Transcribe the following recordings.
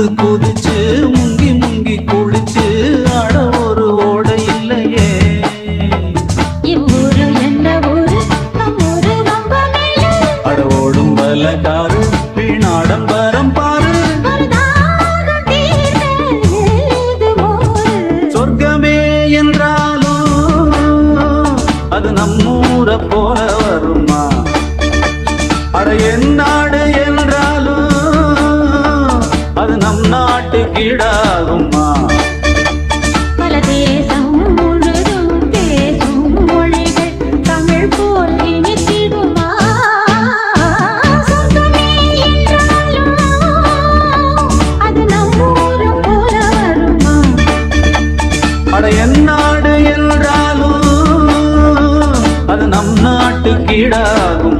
போட்டு குதிச்சு முங்கி முங்கி குளிச்சு அட ஒரு ஓட இல்லையே. அட ஓடும் பலக்காரு வீணாடம்பரம் பாரு. சொர்க்கமே என்றாலும் அது நம்மூர போல வருமா? அட என் நாடு நம் நாட்டு கிடாகுமா பல தேசம் முழுதும் பேசும் மொழிகள் தமிழ் போல் இனித்திடுமா சொந்தமே என்றாலும் அது நம் நாட்டு கீடாகும்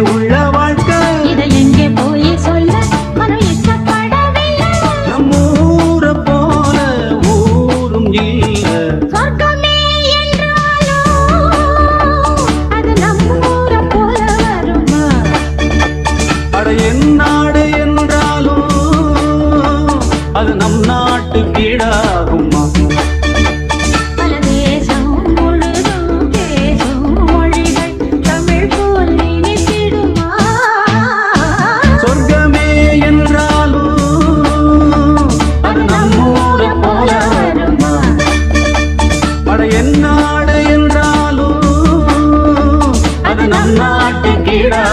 நாட்டு கிடா